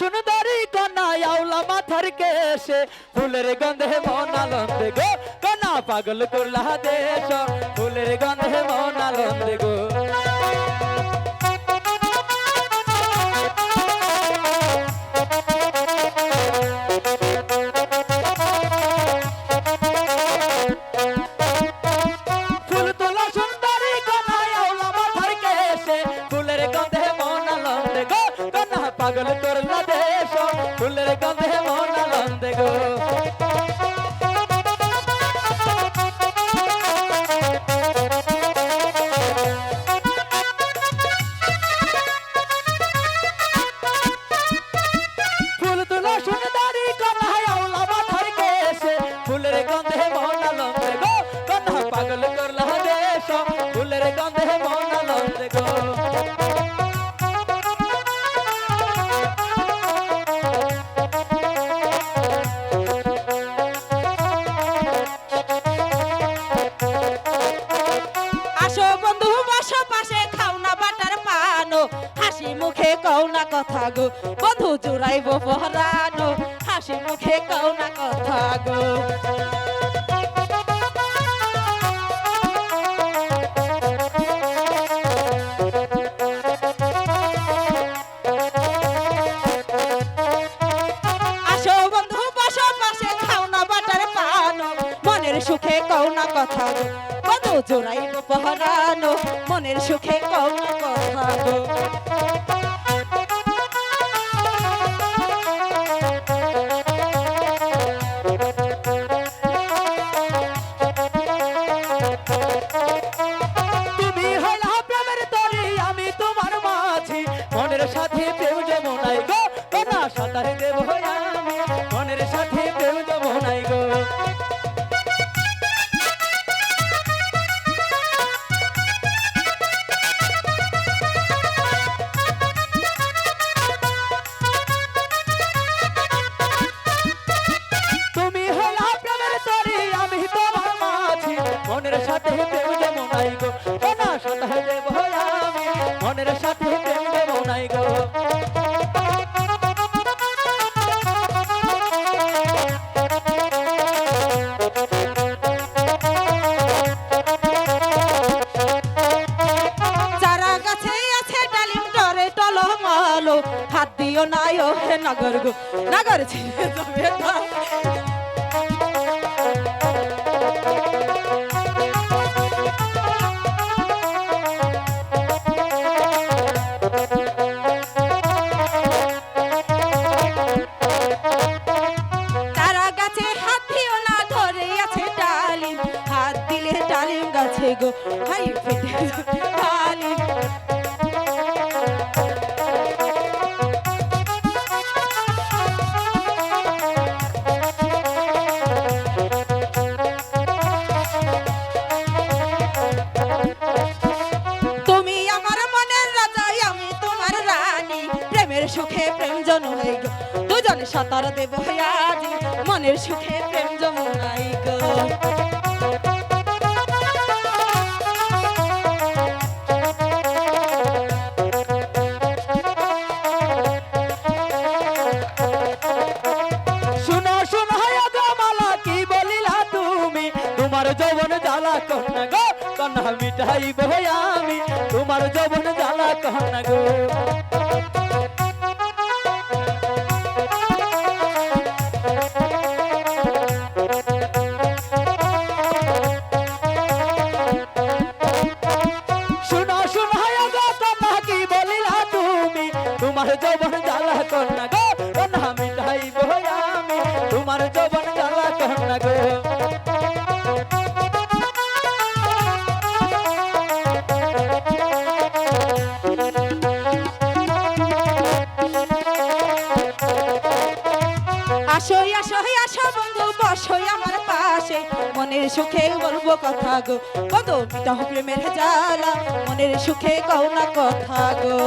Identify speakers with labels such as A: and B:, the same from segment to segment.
A: সুন্দরী কন্যা আউলা মাথার কেশে, ফুলের গন্ধে মন আনন্দে গো, কন্যা পাগল করলা দেশ ফুলের গন্ধে মন আনন্দে গো। পাগল করলা দেশ ফুলের গন্ধে মন
B: কও না কথা গো। বন্ধু জুড়াইব পহরানো হাসি মুখে কও না কথা গো। সুখে কও না কথা গো। বন্ধু জোড়াইব পহরানো মনের সুখে কও না কথা গো
A: কন্যা সাঁতার দেব আমি, মনের সাথে প্রেম যমুনাই গো
B: হাত দিও নাই নগর গো নগর না। সুখে প্রেম জন্মাই গো। দুজনে সাঁতার দেব আজি। মনের সুখে প্রেম জন্মাই গো।
A: তোমার যৌবন জ্বালা কন্যা গো কন্যা মিটাইব আমি তোমার যৌবন জ্বালা কন্যা গো।
B: আসো আসো আসো বন্ধু বসো আমার পাশে। মনের সুখে বলব কথা গো। কত মিটাহ প্রেমের জ্বালা। মনের সুখে কও না কথা গো।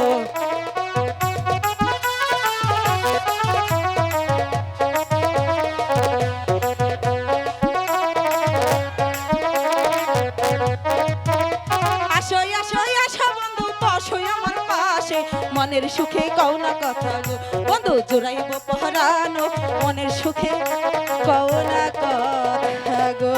B: মনের সুখে কও না কথা গো। বন্ধু, জোড়াইব পহরানো মনের সুখে কও না কথা গো।